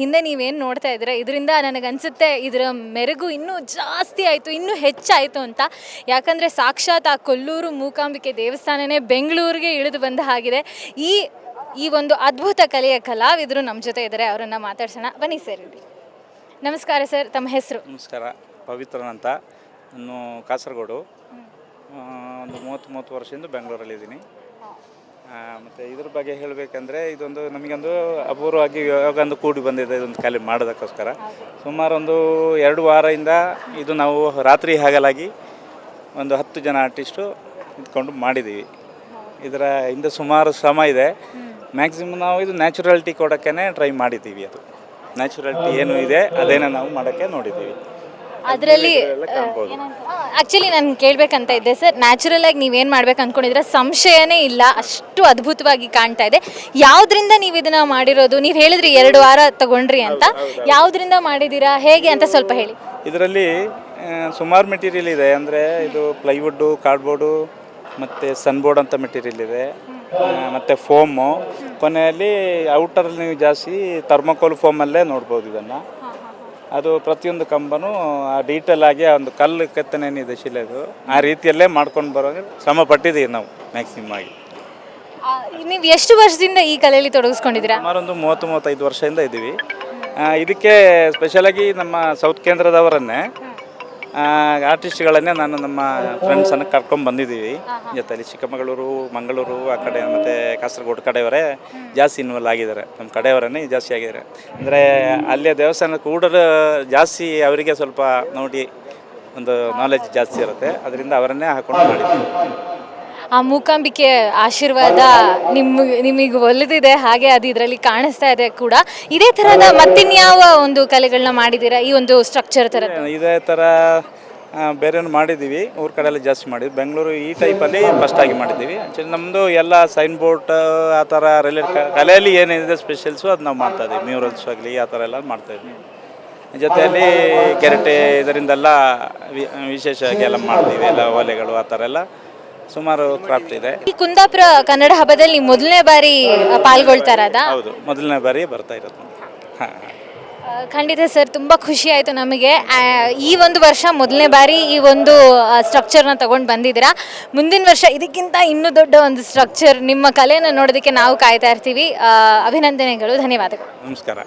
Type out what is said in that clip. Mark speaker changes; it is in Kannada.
Speaker 1: ಹಿಂದೆ ನೀವೇನು ನೋಡ್ತಾ ಇದ್ದೀರಾ? ಇದರಿಂದ ನನಗನ್ಸುತ್ತೆ ಇದರ ಮೆರುಗು ಇನ್ನೂ ಜಾಸ್ತಿ ಆಯಿತು, ಇನ್ನೂ ಹೆಚ್ಚಾಯಿತು ಅಂತ. ಯಾಕಂದರೆ ಸಾಕ್ಷಾತ್ ಆ ಕೊಲ್ಲೂರು ಮೂಕಾಂಬಿಕೆ ದೇವಸ್ಥಾನನೇ ಬೆಂಗಳೂರಿಗೆ ಇಳಿದು ಬಂದ ಹಾಗಿದೆ. ಈ ಈ ಒಂದು ಅದ್ಭುತ ಕಲೆಯ ಕಲಾವಿದರು ನಮ್ಮ ಜೊತೆ ಇದ್ದಾರೆ, ಅವರನ್ನು ಮಾತಾಡ್ಸೋಣ. ಬನ್ನಿ ಸರ್ ನಮಸ್ಕಾರ ಸರ್, ತಮ್ಮ ಹೆಸರು?
Speaker 2: ನಮಸ್ಕಾರ, ಪವಿತ್ರನ್ ಅಂತ. ನಾನು ಕಾಸರಗೋಡು. ಒಂದು ಮೂವತ್ತು ಮೂವತ್ತು ವರ್ಷದಿಂದ ಬೆಂಗಳೂರಲ್ಲಿದ್ದೀನಿ. ಮತ್ತು ಇದ್ರ ಬಗ್ಗೆ ಹೇಳಬೇಕಂದ್ರೆ ಇದೊಂದು ನಮಗೊಂದು ಅಪೂರ್ವವಾಗಿ ಯೋಗ ಒಂದು ಕೂಡಿ ಬಂದಿದೆ, ಇದೊಂದು ಖಾಲಿ ಮಾಡೋದಕ್ಕೋಸ್ಕರ. ಸುಮಾರು ಒಂದು ಎರಡು ವಾರದಿಂದ ಇದು ನಾವು ರಾತ್ರಿ ಹಾಗಲಾಗಿ ಒಂದು ಹತ್ತು ಜನ ಆರ್ಟಿಸ್ಟು ಇದ್ಕೊಂಡು ಮಾಡಿದ್ದೀವಿ ಇದರ ಹಿಂದೆ ಸುಮಾರು ಶ್ರಮ ಇದೆ. ಮ್ಯಾಕ್ಸಿಮಮ್ ನಾವು ಇದು ನ್ಯಾಚುರಾಲಿಟಿ ಕೊಡೋಕ್ಕೇ ಟ್ರೈ ಮಾಡಿದ್ದೀವಿ ಅದು. ನ್ಯಾಚುರಾಲಿಟಿ ಏನು ಇದೆ, ಅದೇನೇ ನಾವು ಮಾಡೋಕ್ಕೆ ನೋಡಿದ್ದೀವಿ
Speaker 1: ಅದರಲ್ಲಿ ಆ್ಯಕ್ಚುಲಿ ನಾನು ಕೇಳಬೇಕಂತ ಇದ್ದೆ ಸರ್. ನ್ಯಾಚುರಲ್ ಆಗಿ ನೀವೇನು ಮಾಡ್ಬೇಕು ಅಂದ್ಕೊಂಡಿದ್ರೆ ಸಂಶಯನೇ ಇಲ್ಲ. ಅಷ್ಟು ಅದ್ಭುತವಾಗಿ ಕಾಣ್ತಾ ಇದೆ. ಯಾವುದರಿಂದ ನೀವು ಇದನ್ನ ಮಾಡಿರೋದು? ನೀವು ಹೇಳಿದ್ರಿ ಎರಡು ವಾರ ತಗೊಂಡ್ರಿ ಅಂತ. ಯಾವುದರಿಂದ ಮಾಡಿದ್ದೀರಾ? ಹೇಗೆ ಅಂತ ಸ್ವಲ್ಪ ಹೇಳಿ.
Speaker 2: ಇದರಲ್ಲಿ ಸುಮಾರು ಮೆಟೀರಿಯಲ್ ಇದೆ. ಅಂದರೆ ಇದು ಪ್ಲೈವುಡ್ಡು ಕಾರ್ಡ್ಬೋರ್ಡು ಮತ್ತು ಸನ್ಬೋರ್ಡ್ ಅಂತ ಮೆಟೀರಿಯಲ್ ಇದೆ. ಮತ್ತು ಫೋಮು ಕೊನೆಯಲ್ಲಿ ಔಟರ್ ನೀವು ಜಾಸ್ತಿ ಥರ್ಮಕೋಲ್ ಫೋಮಲ್ಲೇ ನೋಡ್ಬೋದು ಇದನ್ನು. ಅದು ಪ್ರತಿಯೊಂದು ಕಂಬನೂ ಆ ಡೀಟೇಲ್ ಆಗಿ ಆ ಒಂದು ಕಲ್ಲು ಕೆತ್ತನೇನಿದೆ ಶಿಲೆದು ಆ ರೀತಿಯಲ್ಲೇ ಮಾಡ್ಕೊಂಡು ಬರೋ ಶ್ರಮ ಪಟ್ಟಿದ್ದೀವಿ ನಾವು ಮ್ಯಾಕ್ಸಿಮಮ್ ಆಗಿ.
Speaker 1: ನೀವು ಎಷ್ಟು ವರ್ಷದಿಂದ ಈ ಕಲೆಯಲ್ಲಿ ತೊಡಗಿಸ್ಕೊಂಡಿದ್ದೀರಾ?
Speaker 2: ಸುಮಾರು ಒಂದು ಮೂವತ್ತು ಮೂವತ್ತೈದು ವರ್ಷದಿಂದ ಇದ್ದೀವಿ. ಆ, ಇದಕ್ಕೆ ಸ್ಪೆಷಲಾಗಿ ನಮ್ಮ ಸೌತ್ ಕೇಂದ್ರದವರನ್ನೇ ಆರ್ಟಿಸ್ಟ್ಗಳನ್ನೇ ನಾನು ನಮ್ಮ ಫ್ರೆಂಡ್ಸನ್ನು ಕರ್ಕೊಂಡು ಬಂದಿದ್ದೀವಿ. ಜೊತೆಲಿ ಚಿಕ್ಕಮಗಳೂರು, ಮಂಗಳೂರು, ಆ ಕಡೆ ಮತ್ತು ಕಾಸರಗೋಡು ಕಡೆಯವರೇ ಜಾಸ್ತಿ ಇನ್ವಾಲ್ವ್ ಆಗಿದ್ದಾರೆ. ನಮ್ಮ ಕಡೆಯವರನ್ನೇ ಜಾಸ್ತಿ ಆಗಿದ್ದಾರೆ. ಅಂದರೆ ಅಲ್ಲಿಯ ದೇವಸ್ಥಾನ ಕೂಡ ಜಾಸ್ತಿ ಅವರಿಗೆ ಸ್ವಲ್ಪ ನೋಡಿ ಒಂದು ನಾಲೆಜ್ ಜಾಸ್ತಿ ಇರುತ್ತೆ. ಅದರಿಂದ ಅವರನ್ನೇ ಹಾಕೊಂಡು ಮಾಡಿದ್ದೀವಿ.
Speaker 1: ಆ ಮೂಕಾಂಬಿಕೆ ಆಶೀರ್ವಾದ ನಿಮ್ಮ ನಿಮಗೆ ಒಲಿದಿದೆ, ಹಾಗೆ ಅದು ಇದರಲ್ಲಿ ಕಾಣಿಸ್ತಾ ಇದೆ ಕೂಡ. ಇದೇ ಥರದ ಮತ್ತಿನ್ಯಾವ ಒಂದು ಕಲೆಗಳನ್ನ ಮಾಡಿದ್ದೀರಾ? ಈ ಒಂದು ಸ್ಟ್ರಕ್ಚರ್ ತರ
Speaker 2: ಇದೇ ಥರ ಬೇರೆ ಮಾಡಿದ್ದೀವಿ. ಊರ ಕಡೆ ಎಲ್ಲ ಜಾಸ್ತಿ ಮಾಡಿದ್ವಿ ಬೆಂಗಳೂರು ಈ ಟೈಪಲ್ಲಿ ಆಗಿ ಮಾಡಿದ್ದೀವಿ. ಆ್ಯಕ್ಚುಲಿ ನಮ್ಮದು ಎಲ್ಲ ಸೈನ್ ಬೋರ್ಡ್ ಆ ಥರ ರಿಲೇಟ್ ಕಲೆಯಲ್ಲಿ ಏನೇನಿದೆ ಸ್ಪೆಷಲ್ಸು ಅದು ನಾವು ಮಾಡ್ತಾ ಇದ್ದೀವಿ. ಮ್ಯೂರಲ್ಸ್ ಆಗಲಿ, ಆ ಥರ ಎಲ್ಲ ಮಾಡ್ತಾ ಇದ್ದೀವಿ. ಜೊತೆಯಲ್ಲಿ ಕೆರೆಟೆ ಇದರಿಂದೆಲ್ಲ ವಿಶೇಷವಾಗಿ ಎಲ್ಲ ಮಾಡ್ತೀವಿ, ಎಲ್ಲ ಒಲೆಗಳು ಆ ಥರ ಎಲ್ಲ. ಸುಮಾರು ಕ್ರಾಫ್ಟ್ ಇದೆ.
Speaker 1: ಈ ಕುಂದಾಪುರ ಕನ್ನಡ ಹಬ್ಬದಲ್ಲಿ ನೀವು ಮೊದಲನೇ ಬಾರಿ ಪಾಲ್ಗೊಳ್ತಾ
Speaker 2: ಹೌದು ಮೊದಲನೇ ಬಾರಿ ಬರ್ತಾ ಇರೋದು. ಹಾಂ
Speaker 1: ಖಂಡಿತ ಸರ್ ತುಂಬ ಖುಷಿ ಆಯಿತು ನಮಗೆ. ಆ, ಈ ಒಂದು ವರ್ಷ ಮೊದಲನೇ ಬಾರಿ ಈ ಒಂದು ಸ್ಟ್ರಕ್ಚರ್ನ ತಗೊಂಡು ಬಂದಿದ್ದೀರಾ? ಮುಂದಿನ ವರ್ಷ ಇದಕ್ಕಿಂತ ಇನ್ನೂ ದೊಡ್ಡ ಒಂದು ಸ್ಟ್ರಕ್ಚರ್ ನಿಮ್ಮ ಕಲೆಯನ್ನು ನೋಡೋದಕ್ಕೆ ನಾವು ಕಾಯ್ತಾ ಇರ್ತೀವಿ. ಆ, ಅಭಿನಂದನೆಗಳು ಧನ್ಯವಾದಗಳು.
Speaker 2: ನಮಸ್ಕಾರ.